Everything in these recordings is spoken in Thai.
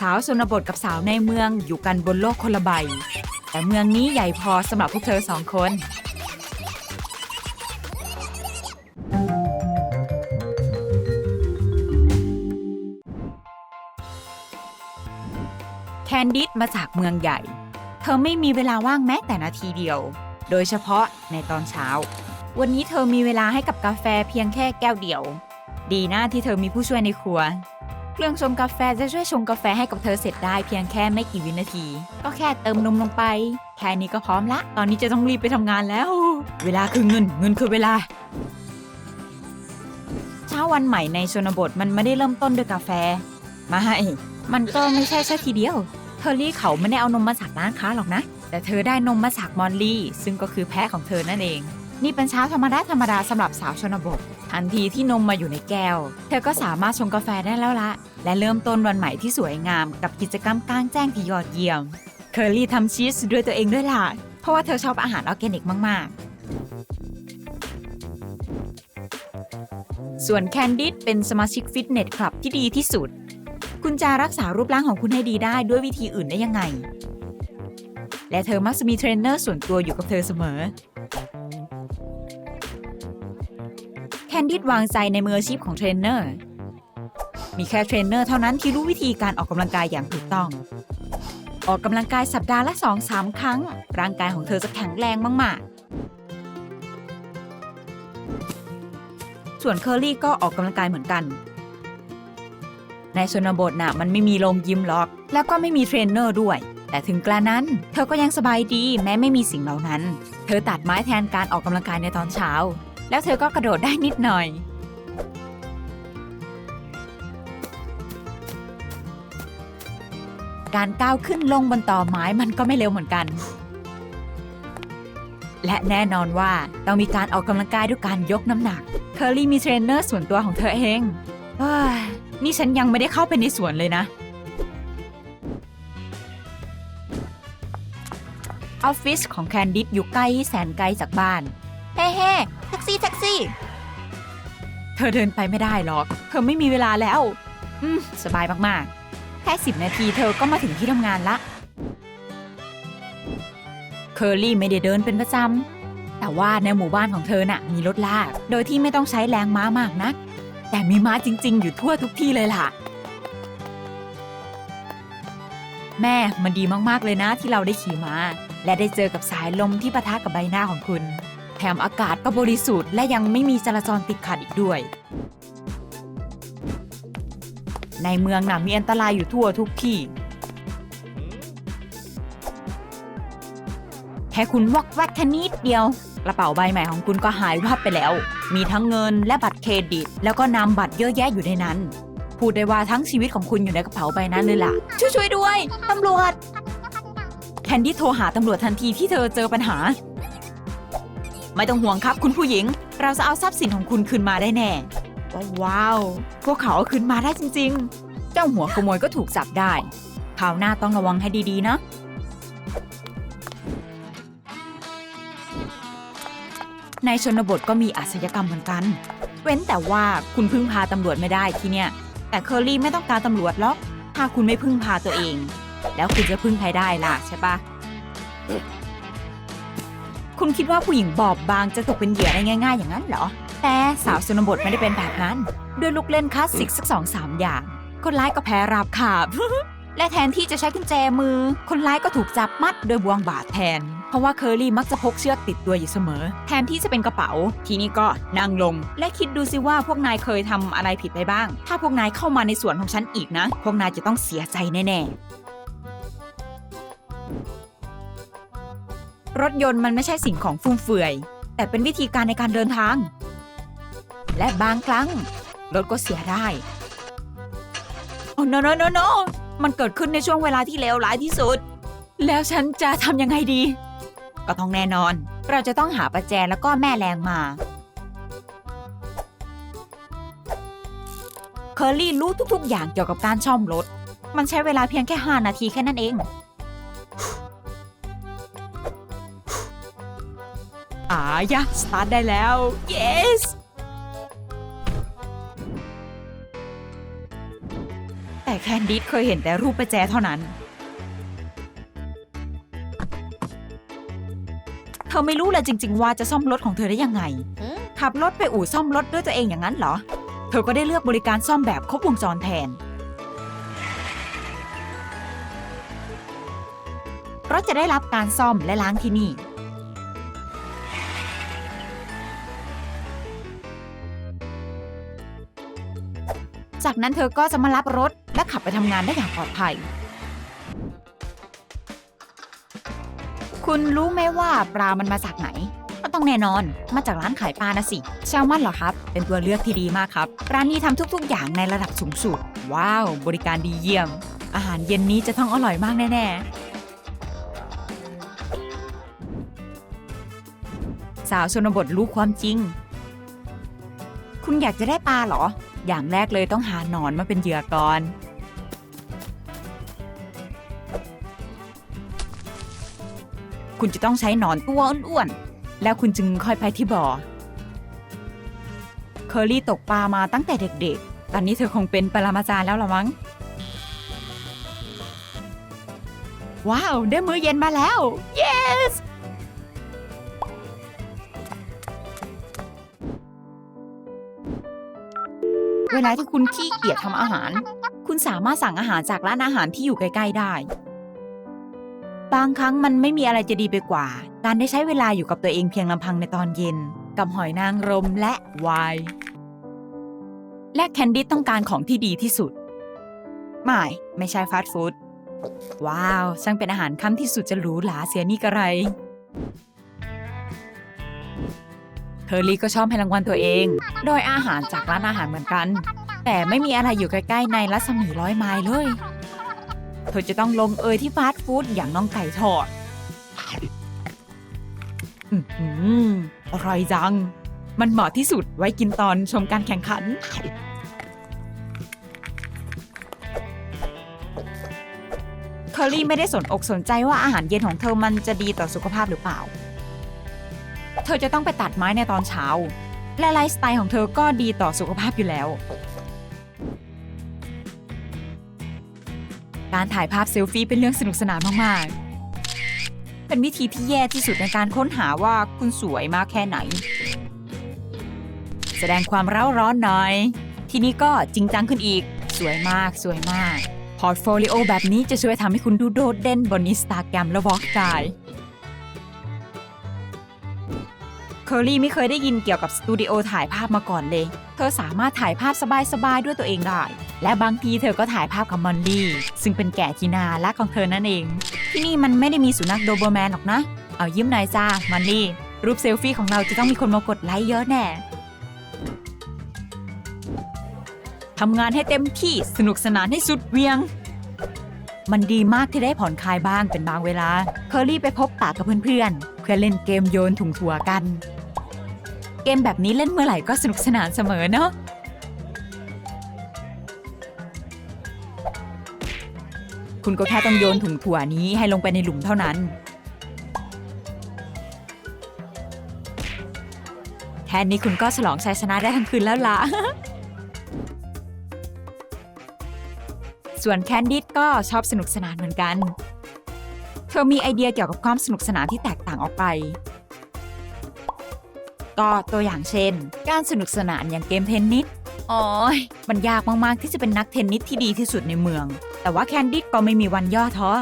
สาวชนบทกับสาวในเมืองอยู่กันบนโลกคนละใบ แต่เมืองนี้ใหญ่พอสำหรับพวกเธอสองคน แคนดิสมาจากเมืองใหญ่ เธอไม่มีเวลาว่างแม้แต่นาทีเดียว โดยเฉพาะในตอนเช้า วันนี้เธอมีเวลาให้กับกาแฟเพียงแค่แก้วเดียว ดีนะที่เธอมีผู้ช่วยในครัว เครื่องชงกาแฟจะช่วยชงกาแฟให้กับเธอเสร็จได้เพียงแค่ไม่กี่วินาที ก็แค่เติมนมลงไป แค่นี้ก็พร้อมละ ตอนนี้จะต้องรีบไปทำงานแล้ว เวลาคือเงิน เงินคือเวลา เช้าวันใหม่ในชนบทมันไม่ได้เริ่มต้นด้วยกาแฟไม่มันก็ไม่ใช่แค่ทีเดียวเทอรี่เขาไม่ได้เอานมมาจากร้านค้าหรอกนะ แต่เธอได้นมมาจากมอลลี่ ซึ่งก็คือแพะของเธอนั่นเอง นี่เป็นเช้าธรรมดาธรรมดาสำหรับสาวชนบท ทันทีที่นมมาอยู่ในแก้ว เธอก็สามารถชงกาแฟได้แล้วละ และเริ่มต้นวันใหม่ที่สวยงามกับกิจกรรมกลางแจ้งที่ยอดเยี่ยม เคอรี่ทำชีสด้วยตัวเองด้วยล่ะ เพราะว่าเธอชอบอาหารออร์แกนิกมาก ๆ ส่วนแคนดิดเป็นสมาชิกฟิตเนสคลับที่ดีที่สุด คุณจะรักษารูปร่างของคุณให้ดีได้ด้วยวิธีอื่นได้ยังไง และเธอมักจะมีเทรนเนอร์ส่วนตัวอยู่กับเธอเสมอ นดิดวางใจในมืออาชีพของเทรนเนอร์ มีแค่เทรนเนอร์เท่านั้นที่รู้วิธีการออกกำลังกายอย่างถูกต้อง ออกกำลังกายสัปดาห์ละ 2-3 ครั้ง ร่างกายของเธอจะแข็งแรงมากๆ ส่วนเคอรี่ก็ออกกำลังกายเหมือนกัน ในชนบทน่ะมันไม่มีโรงยิมหรอก แล้วก็ไม่มีเทรนเนอร์ด้วยแต่ถึงกระนั้น เธอก็ยังสบายดีแม้ไม่มีสิ่งเหล่านั้น เธอตัดไม้แทนการออกกำลังกายในตอนเช้า แล้วเธอก็กระโดดได้นิดหน่อย การก้าวขึ้นลงบนต่อไม้มันก็ไม่เร็วเหมือนกัน และแน่นอนว่าต้องมีการออกกำลังกายด้วยการยกน้ำหนัก เคอรี่มีเทรนเนอร์ส่วนตัวของเธอเองเฮ้ยนี่ฉันยังไม่ได้เข้าไปในสวนเลยนะ ออฟฟิศของแคนดิดอยู่ใกล้แสนไกลจากบ้าน เฮ้เฮ แท็กซี่แท็กซี่ เธอเดินไปไม่ได้หรอก เธอไม่มีเวลาแล้ว อืม สบายมากๆ แค่สิบนาทีเธอก็มาถึงที่ทำงานละ เคอรี่ไม่ได้เดินเป็นประจำ แต่ว่าในหมู่บ้านของเธอน่ะ มีรถลาก โดยที่ไม่ต้องใช้แรงม้ามากนัก แต่มีม้าจริง ๆ อยู่ทั่วทุกที่เลยล่ะ แม่มันดีมากๆเลยนะที่เราได้ขี่ม้าและได้เจอกับสายลมที่ปะทะกับใบหน้าของคุณ แถมอากาศก็บริสุทธิ์และยังไม่มีจราจรติดขัดอีกด้วย ในเมืองน่ะมีอันตรายอยู่ทั่วทุกที่ แค่คุณวอกแวกแค่นิดเดียว กระเป๋าใบใหม่ของคุณก็หายวับไปแล้ว มีทั้งเงินและบัตรเครดิต แล้วก็นามบัตรเยอะแยะอยู่ในนั้น พูดได้ว่าทั้งชีวิตของคุณอยู่ในกระเป๋าใบนั้นเลยล่ะ ช่วยช่วยด้วยตำรวจแคนดี้โทรหาตำรวจทันทีที่เธอเจอปัญหา ไม่ต้องห่วงครับคุณผู้หญิง เราจะเอาทรัพย์สินของคุณคืนมาได้แน่ ว้าว พวกเขาเอาคืนมาได้จริง ๆ เจ้าหัวขโมยก็ถูกจับได้คราวหน้าต้องระวังให้ดีๆนะ ในชนบทก็มีอาชญากรรมเหมือนกัน เว้นแต่ว่าคุณพึ่งพาตำรวจไม่ได้ที่เนี่ย แต่เคอรี่ไม่ต้องการตำรวจหรอก ถ้าคุณไม่พึ่งพาตัวเอง แล้วคุณจะพึ่งใครได้ล่ะใช่ปะ คุณคิดว่าผู้หญิงบอบบางจะตกเป็นเหยื่อได้ง่าย ๆ อย่างนั้นเหรอ แต่สาวชนบทไม่ได้เป็นแบบนั้น ด้วยลูกเล่นคลาสสิกสักสองสามอย่าง คนร้ายก็แพ้ราบคาบ และแทนที่จะใช้กุญแจมือ คนร้ายก็ถูกจับมัดโดยบ่วงบาดแทน เพราะว่าเคอรี่มักจะพกเชือกติดตัวอยู่เสมอ แทนที่จะเป็นกระเป๋า ทีนี้ก็นั่งลง และคิดดูสิว่าพวกนายเคยทำอะไรผิดไปบ้าง ถ้าพวกนายเข้ามาในสวนของฉันอีกนะ พวกนายจะต้องเสียใจแน่ๆ รถยนต์มันไม่ใช่สิ่งของฟุ่มเฟือย แต่เป็นวิธีการในการเดินทาง และบางครั้ง รถก็เสียได้ โอ้ no no no no มันเกิดขึ้นในช่วงเวลาที่เลวร้ายที่สุด แล้วฉันจะทำยังไงดี ก็ต้องแน่นอน เราจะต้องหาประแจแล้วก็แม่แรงมา เคอรี่รู้ทุกๆ อย่างเกี่ยวกับการช่อมรถ มันใช้เวลาเพียงแค่ 5 นาทีแค่นั้นเองายะ สตาร์ทได้แล้ว yes แต่แคนดิสเคยเห็นแต่รูปประแจเท่านั้น เธอไม่รู้เลยจริง ๆ ว่าจะซ่อมรถของเธอได้ยังไง ขับรถไปอู่ซ่อมรถด้วยตัวเองอย่างนั้นเหรอ เธอก็ได้เลือกบริการซ่อมแบบครบวงจรแทน รถจะได้รับการซ่อมและล้างที่นี่ จากนั้นเธอก็จะมารับรถ และขับไปทำงานได้อย่างปลอดภัย คุณรู้ไหมว่าปลามันมาจากไหนก็ต้องแน่นอน มาจากร้านขายปลานะสิแซลมอนเหรอครับ เป็นตัวเลือกที่ดีมากครับ ร้านนี้ทำทุกๆ อย่างในระดับสูงสุด ว้าว บริการดีเยี่ยม อาหารเย็นนี้จะต้องอร่อยมากแน่ๆ สาวชนบทรู้ความจริง คุณอยากจะได้ปลาเหรอ อย่างแรกเลยต้องหาหนอนมาเป็นเหยื่อก่อน คุณจะต้องใช้หนอนตัวอ้วนๆ แล้วคุณจึงค่อยไปที่บ่อ เคอรี่ตกปลามาตั้งแต่เด็กๆ ตอนนี้เธอคงเป็นปรมาจารย์แล้วละมั้ง ว้าว ได้มื้อเย็นมาแล้ว yes เวลาที่คุณขี้เกียจทำอาหาร คุณสามารถสั่งอาหารจากร้านอาหารที่อยู่ใกล้ๆได้ บางครั้งมันไม่มีอะไรจะดีไปกว่า การได้ใช้เวลาอยู่กับตัวเองเพียงลำพังในตอนเย็น กับหอยนางรมและไวน์และแคนดี้ต้องการของที่ดีที่สุด ไม่ ไม่ใช่ฟาสต์ฟู้ดว้าว ช่างเป็นอาหารค่ำที่สุดจะหรูหราเสียนี่กระไร เทอร์ลี่ก็ชอบให้รางวัลตัวเอง โดยอาหารจากร้านอาหารเหมือนกัน แต่ไม่มีอะไรอยู่ใกล้ๆในรัศมีร้อยไมล์เลย เธอจะต้องลงเอยที่ฟาสต์ฟู้ดอย่างน้องไก่ทอด อือหืออร่อยจัง มันเหมาะที่สุดไว้กินตอนชมการแข่งขัน เคอรี่ไม่ได้สนอกสนใจว่าอาหารเย็นของเธอมันจะดีต่อสุขภาพหรือเปล่า เธอจะต้องไปตัดไม้ในตอนเช้า และไลฟ์สไตล์ของเธอก็ดีต่อสุขภาพอยู่แล้ว การถ่ายภาพเซลฟี่เป็นเรื่องสนุกสนานมาก ๆ เป็นวิธีที่แย่ที่สุดในการค้นหาว่าคุณสวยมากแค่ไหน แสดงความเร้าร้อนหน่อย ทีนี้ก็จริงจังขึ้นอีก สวยมากสวยมาก พอร์ตโฟลิโอแบบนี้จะช่วยทำให้คุณดูโดดเด่นบนอินสตาแกรมและวอล์กได้ เคอรี่ไม่เคยได้ยินเกี่ยวกับสตูดิโอถ่ายภาพมาก่อนเลย เธอสามารถถ่ายภาพสบายๆด้วยตัวเองได้ และบางทีเธอก็ถ่ายภาพกับมอนลี่ ซึ่งเป็นแกะที่นารักของเธอนั่นเอง ที่นี่มันไม่ได้มีสุนัขโดเบอร์แมนหรอกนะ เอายิ้มหน่อยจ้ามอนลี่ รูปเซลฟี่ของเราจะต้องมีคนมากดไลค์เยอะแน่ทำงานให้เต็มที่สนุกสนานให้สุดเวียง มันดีมากที่ได้ผ่อนคลายบ้างเป็นบางเวลา เคอรี่ไปพบปะกับเพื่อนๆ พื่อเล่นเกมโยนถุงถั่วกัน เกมแบบนี้เล่นเมื่อไหร่ก็สนุกสนานเสมอเนาะคุณก็แค่ต้องโยนถุงถั่วนี้ให้ลงไปในหลุมเท่านั้น แค่นี้คุณก็ฉลองชัยชนะได้ทั้งคืนแล้วล่ะ ส่วนแคนดิดก็ชอบสนุกสนานเหมือนกัน ธอมีไอเดียเกี่ยวกับความสนุกสนานที่แตกต่างออกไป ก็ตัวอย่างเช่น การสนุกสนานอย่างเกมเทนนิสอ๋อยมันยากมาก ๆ ที่จะเป็นนักเทนนิสที่ดีที่สุดในเมือง แต่ว่าแคนดิดก็ไม่มีวันย่อท้อ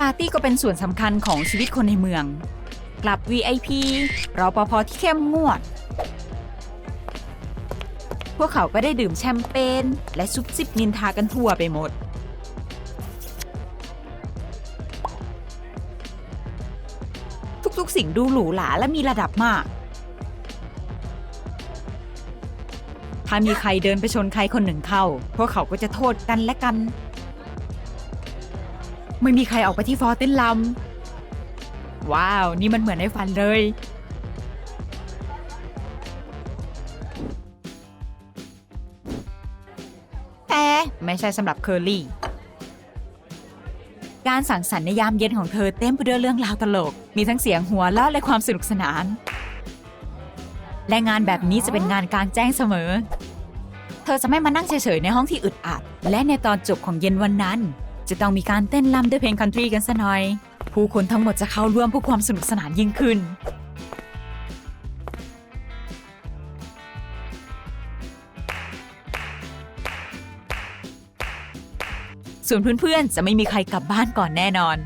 ปาร์ตี้ก็เป็นส่วนสำคัญของชีวิตคนในเมือง กลับ VIP รอปภที่เข้มงวดพ วกเขาก็ได้ดื่มแชมเปญและซุบซิบนินทากันทั่วไปหมด ทุกๆสิ่งดูหรูหราและมีระดับมาก ถ้ามีใครเดินไปชนใครคนหนึ่งเข้า พวกเขาก็จะโทษกันและกัน ไม่มีใครออกไปที่ฟอร์เต้นลำว้าว นี่มันเหมือนในฝันเลย ไม่ใช่สำหรับเคอร์ลี่ การสังสรรค์ในยามเย็นของเธอเต็มไปด้วยเรื่องราวตลก มีทั้งเสียงหัวเราะและความสนุกสนาน และงานแบบนี้จะเป็นงานกลางแจ้งเสมอ เธอจะไม่มานั่งเฉยๆในห้องที่อึดอัด และในตอนจบของเย็นวันนั้น จะต้องมีการเต้นรำด้วยเพลงคันทรีกันซะหน่อย ผู้คนทั้งหมดจะเข้าร่วมเพื่อความสนุกสนานยิ่งขึ้น ส่วนเพื่อนๆ จะไม่มีใครกลับบ้านก่อนแน่นอน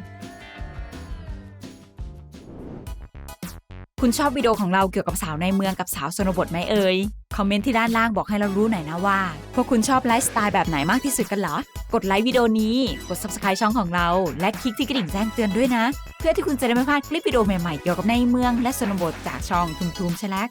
คุณชอบวิดีโอของเราเกี่ยวกับสาวในเมืองกับสาวชนบทไหมเอ่ย คอมเมนต์ที่ด้านล่างบอกให้เรารู้หน่อยนะว่า พวกคุณชอบไลฟ์สไตล์แบบไหนมากที่สุดกันเหรอ กดไลค์วิดีโอนี้ กด subscribe ช่องของเรา และคลิกที่กระดิ่งแจ้งเตือนด้วยนะ เพื่อที่คุณจะได้ไม่พลาดคลิปวิดีโอใหม่ๆเกี่ยวกับในเมืองและชนบทจากช่องทุมทุมชลัก